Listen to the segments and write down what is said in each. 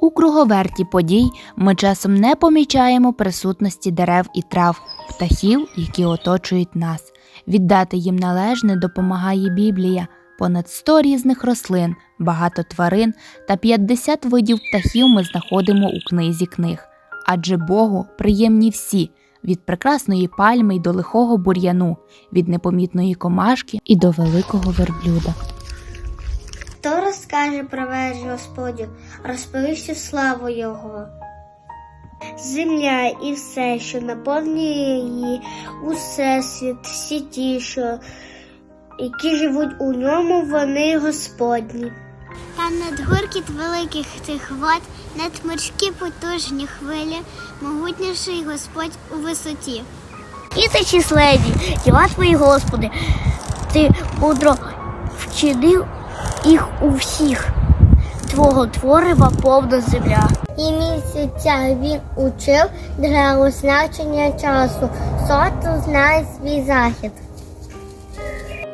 У круговерті подій ми часом не помічаємо присутності дерев і трав, птахів, які оточують нас. Віддати їм належне допомагає Біблія. Понад 100 різних рослин, багато тварин та 50 видів птахів ми знаходимо у книзі книг. Адже Богу приємні всі від прекрасної пальми й до лихого бур'яну, від непомітної комашки і до великого верблюда. Розкаже про вежі Господню, розповість всю славу Його. Земля і все, що наповнює її, усе світ, всі ті, що які живуть у ньому, вони Господні. Та над гуркіт великих тих вод, над морські потужні хвилі, могутніший Господь у висоті. І ти численні, діла твої, Господи, ти мудро вчинив їх у всіх. Твого творива повна земля. І місяця він учив для означення часу. Соту знає свій захід.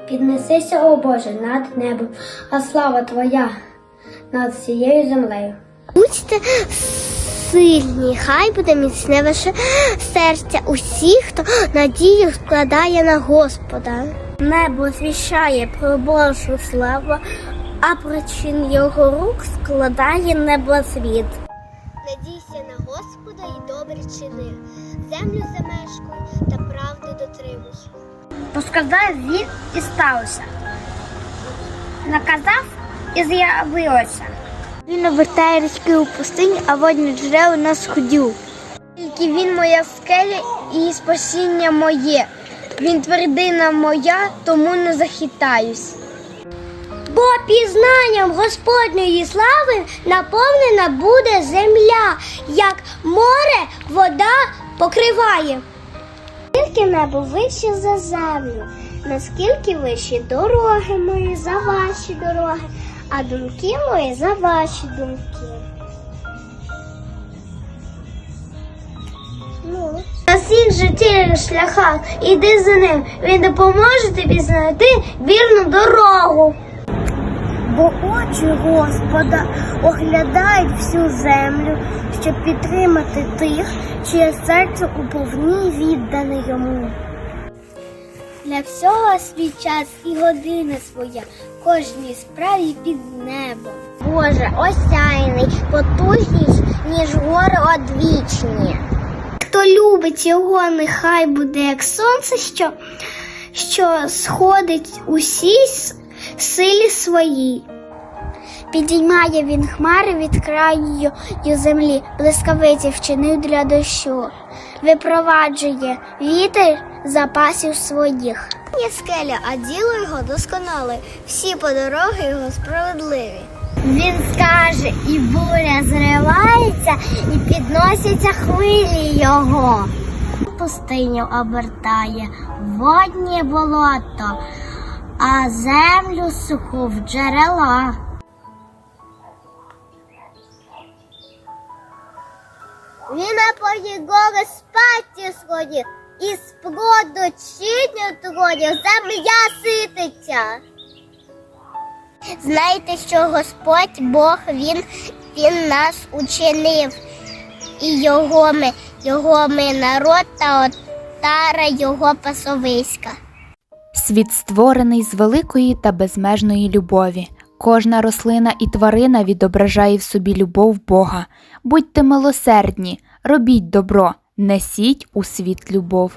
Піднесися, о Боже, над небом, а слава Твоя над всією землею. Будьте сильні, хай буде міцне ваше серця усіх, хто надію складає на Господа. Небо звіщає про Божу славу, а причин його рук складає небосвіт. Надійся на Господа і добре чини, землю замешкуй та правди дотримуй. Посказав він і сталося. Наказав і з'явилося. Він обертає річки у пустині, а водні джерела на сходю. Тільки він моя скеля і спасіння моє. Він твердина моя, тому не захитаюсь. Бо пізнанням Господньої слави наповнена буде земля, як море вода покриває. Наскільки небо вище за землю, наскільки вищі дороги мої за ваші дороги, а думки мої за ваші думки. Ну. На всіх життєвих шляхах іди за ним. Він допоможе тобі знайти вірну дорогу. Бо очі Господа оглядають всю землю, щоб підтримати тих, чиє серце у повній віддане йому. Для всього свій час і година своя, кожній справі під небом. Боже, осяйний, потужніш, ніж гори одвічні. Хто любить його, нехай буде як сонце, що, що сходить усій с- силі своїй. Підіймає він хмари від краю землі, блискавиці вчинив для дощу, випроваджує вітер запасів своїх. Не скеля, а діло його досконале, всі подороги його справедливі. Він скаже, і буря зривається, і підносяться хвилі його. Пустиню обертає, водні болото, а землю суху в джерела. Він напої гори спаті сходів, і з плоду чиню троні земля сититься. Знайте, що Господь Бог, Він, Він нас учинив, і його ми, його ми народ та отара його пасовиська. Світ створений з великої та безмежної любові. Кожна рослина і тварина відображає в собі любов Бога. Будьте милосердні, робіть добро, несіть у світ любов.